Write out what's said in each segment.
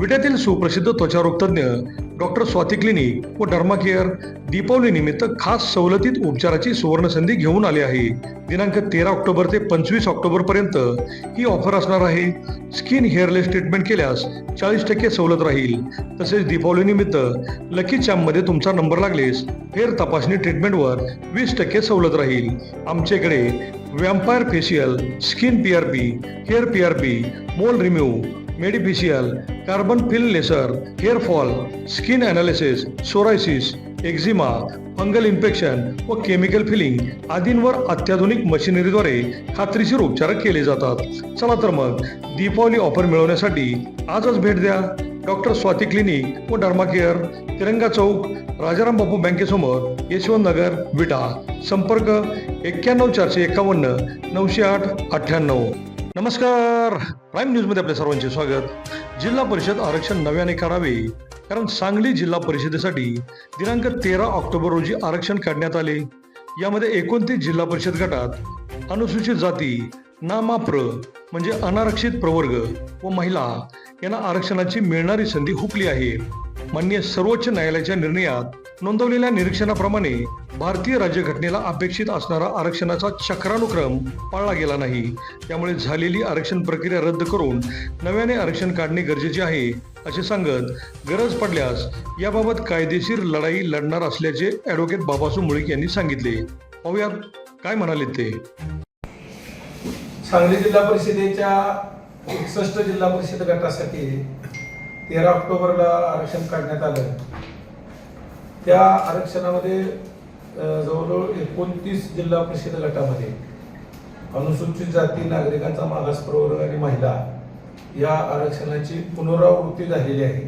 विट्यातील सुप्रसिद्ध त्वचारोग तज्ज्ञ डॉक्टर स्वाती क्लिनिक व डर्मा केअर दीपावली निमित्त खास सवलतीत उपचाराची सुवर्णसंधी घेऊन आली आहे. दिनांक तेरा ऑक्टोबर ते पंचवीस ऑक्टोबर पर्यंत ही ऑफर असणार आहे. स्किन हेअरलेस ट्रीटमेंट केल्यास चाळीस टक्के सवलत राहील. तसेच दीपावलीनिमित्त लकी चॅम्पमध्ये तुमचा नंबर लागलेस हेअर तपासणी ट्रीटमेंटवर वीस टक्के सवलत राहील. आमच्याकडे vampire facial skin P R P hair P R P mole remove medifacial carbon peel laser hair fall skin analysis psoriasis eczema fungal infection व केमिकल फिलिंग आदींवर अत्याधुनिक मशिनरीद्वारे खात्रीशीर उपचार केले जातात. चला तर मग दीपावली ऑफर मिळवण्यासाठी आजच भेट द्या. डॉक्टर स्वाती क्लिनिक व डर्मा केअर तिरंगा चौक राजाराम बापू बँकेसमोर यशवंत नगर विटा. संपर्क एक्क्याण्णव चारशे एकावन्न नऊशे आठ अठ्ठ्याण्णव. नमस्कार. प्राईम न्यूजमध्ये आपल्या सर्वांचे स्वागत. जिल्हा परिषद आरक्षण नव्याने करावे कारण सांगली जिल्हा परिषदेसाठी दिनांक तेरा ऑक्टोबर रोजी आरक्षण काढण्यात आले. यामध्ये एकोणतीस जिल्हा परिषद गटात अनुसूचित जाती नामाप्र म्हणजे अनारक्षित प्रवर्ग व महिला यांना आरक्षणाची मिळणारी संधी हुकली आहे. मान्य सर्वोच्च न्यायालयाच्या निर्णयात नोंदवलेल्या निरीक्षणाप्रमाणे भारतीय राज्यघटनेला अपेक्षित असणारा आरक्षणाचा चक्रानुक्रम पाळला गेला नाही. त्यामुळे झालेली आरक्षण प्रक्रिया रद्द करून नव्याने आरक्षण काढणे गरजेचे आहे असे सांगत गरज पडल्यास याबाबत कायदेशीर लढाई लढणार असल्याचे ॲडव्होकेट बाबासू मुळीक यांनी सांगितले. पाहूयात काय म्हणाले ते. सांगली जिल्हा परिषदेच्या एकसष्ट जिल्हा परिषद गटासाठी तेरा ऑक्टोबरला आरक्षण काढण्यात आलं. त्या आरक्षणामध्ये जवळजवळ एकोणतीस जिल्हा परिषद गटामध्ये अनुसूचित जाती नागरिकांचा मागास प्रवर्ग आणि महिला या आरक्षणाची पुनरावृत्ती झालेली आहे.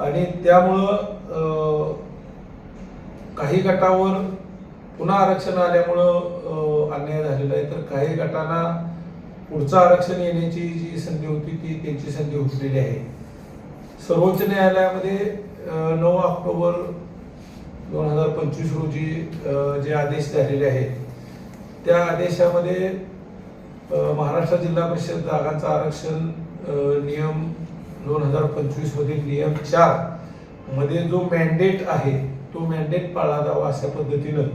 आणि त्यामुळं काही गटावर पुन्हा आरक्षण आल्यामुळं अन्याय झालेला आहे. तर काही गटांना पुढचं आरक्षण येण्याची जी संधी होती ती त्यांची संधी उठलेली आहे. सर्वोच्च न्यायालयामध्ये नऊ ऑक्टोबर दोन हजार पंचवीस रोजी जे आदेश झालेले आहेत त्या आदेशामध्ये महाराष्ट्र जिल्हा परिषद जागांचं आरक्षण नियम दोन हजार पंचवीसमधील नियम चारमध्ये जो मॅन्डेट आहे तो मॅन्डेट पाळला जावा अशा पद्धतीनं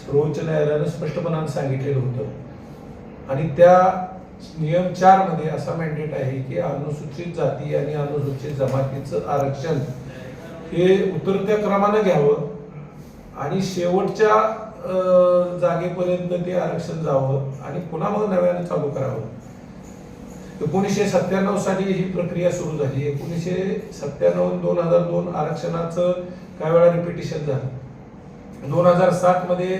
सर्वोच्च न्यायालयानं स्पष्टपणानं सांगितलेलं होतं. आणि त्या नियम चारमध्ये असा मॅन्डेट आहे की अनुसूचित जाती आणि अनुसूचित जमातीचं आरक्षण हे उतरत्या क्रमानं घ्यावं आणि शेवटच्या जागेपर्यंत ते आरक्षण जावं आणि पुन्हा मग नव्यानं चालू करावं. एकोणीसशे सत्त्याण्णव साली ही प्रक्रिया सुरू झाली. एकोणीसशे सत्त्याण्णव दोन हजार दोन आरक्षणाचं काही वेळा रिपिटेशन झालं. दोन हजार सातमध्ये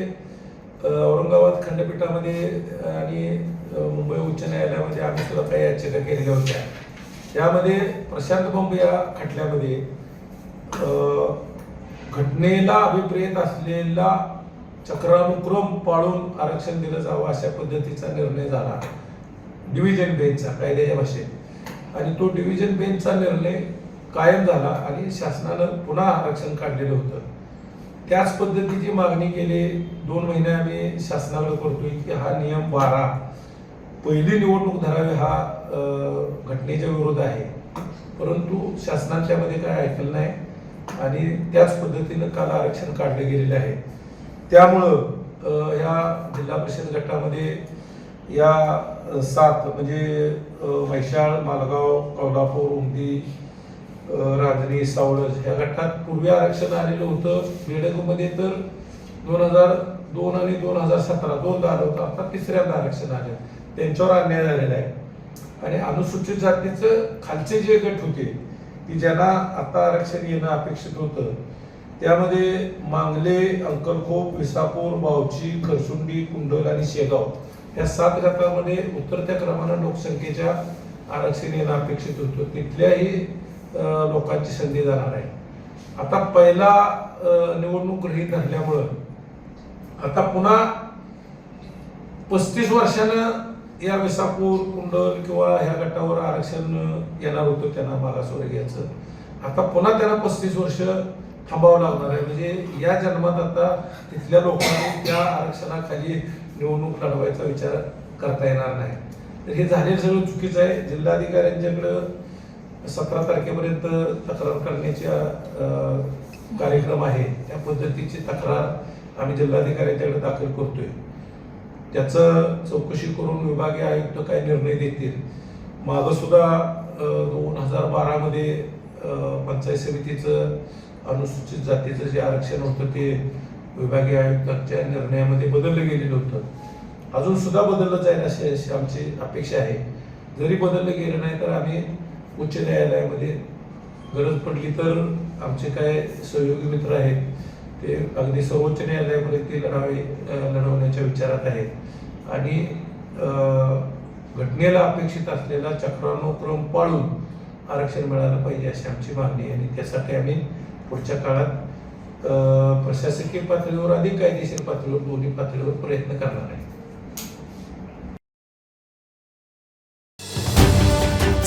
औरंगाबाद खंडपीठामध्ये आणि मुंबई उच्च न्यायालयामध्ये आम्ही सुद्धा काही याचिका केलेल्या होत्या. त्यामध्ये प्रशांत बंब या खटल्यामध्ये घटनेला अभिप्रेत असलेला चक्रानुक्रम पाळून आरक्षण दिलं जावं अशा पद्धतीचा निर्णय झाला. डिव्हिजन बेंचचा कायद्याच्या भाषेत. आणि तो डिव्हिजन बेंचचा निर्णय कायम झाला आणि शासनानं पुन्हा आरक्षण काढलेलं होतं. त्याच पद्धतीची मागणी केली. दोन महिने आम्ही शासनाकडे करतोय की हा नियम बारा पहिली निवडणूक धरावी हा घटनेच्या विरोध आहे. परंतु शासनाच्यामध्ये काय ऐकलं नाही आणि त्याच पद्धतीनं काल आरक्षण काढलं गेलेलं आहे. त्यामुळं या जिल्हा परिषद गटामध्ये या सात म्हणजे वैशाळ मालगाव कोल्हापूर उमदी राजनी सावळज या गटात पूर्वी आरक्षण आलेलं होतं. बेडगमध्ये तर दोन हजार दोन आणि दोन हजार सतरा दोनदा आलं होतं. आता तिसऱ्यांदा आरक्षण आलं. त्यांच्यावर अन्याय झालेला आहे. आणि अनुसूचित जातीचं खालचे जे गट होते की ज्यांना आता आरक्षण येणं अपेक्षित होतं त्यामध्ये मांगले अंकलखोप विसापूर बावची खरसुंडी कुंडल आणि शेगाव या सात गटामध्ये उतरत्या क्रमानं लोकसंख्येच्या आरक्षण येणं अपेक्षित होतं. तिथल्याही लोकांची संधी जाणार आहे. आता पहिला निवडणूक गृहीत धरल्यामुळं आता पुन्हा पस्तीस वर्षानं या विसापूर कुंडल किंवा ह्या गटावर आरक्षण येणार होतं त्यांना मागासवर्गीयाचं आता पुन्हा त्यांना पस्तीस वर्ष थांबावं लागणार आहे. म्हणजे या जन्मात आता तिथल्या लोकांनी त्या आरक्षणाखाली निवडणूक लढवायचा विचार करता येणार नाही. तर हे झालेलं सगळं चुकीचं आहे. जिल्हाधिकाऱ्यांच्याकडं सतरा तारखेपर्यंत तक्रार करण्याच्या कार्यक्रम आहे. त्या पद्धतीची तक्रार आम्ही जिल्हाधिकाऱ्यांच्याकडे दाखल करतोय. त्याचं चौकशी करून विभागीय आयुक्त काय निर्णय देतील. मागं सुद्धा दोन हजार बारामध्ये पंचायत समितीचं अनुसूचित जातीचं जे आरक्षण होतं ते विभागीय आयुक्तांच्या निर्णयामध्ये बदललं गेलेलं होतं. अजून सुद्धा बदललं जाईल अशी अशी आमची अपेक्षा आहे. जरी बदललं गेलं नाही तर आम्ही उच्च न्यायालयामध्ये गरज पडली तर आमचे काय सहयोगी मित्र आहेत ते अगदी सर्वोच्च न्यायालयामध्ये ते लढावे लढवण्याच्या विचारात आहेत. आणि घटनेला अपेक्षित असलेला चक्रानुक्रम पाळून आरक्षण मिळालं पाहिजे अशी आमची मागणी आणि त्यासाठी आम्ही पुढच्या काळात प्रशासकीय पातळीवर अधिक कायदेशीर पातळीवर दोन्ही पातळीवर प्रयत्न करणार आहे.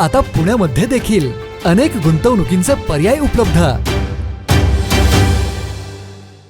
आता पुण्यामध्ये देखील अनेक गुंतवणुकींचे पर्याय उपलब्ध.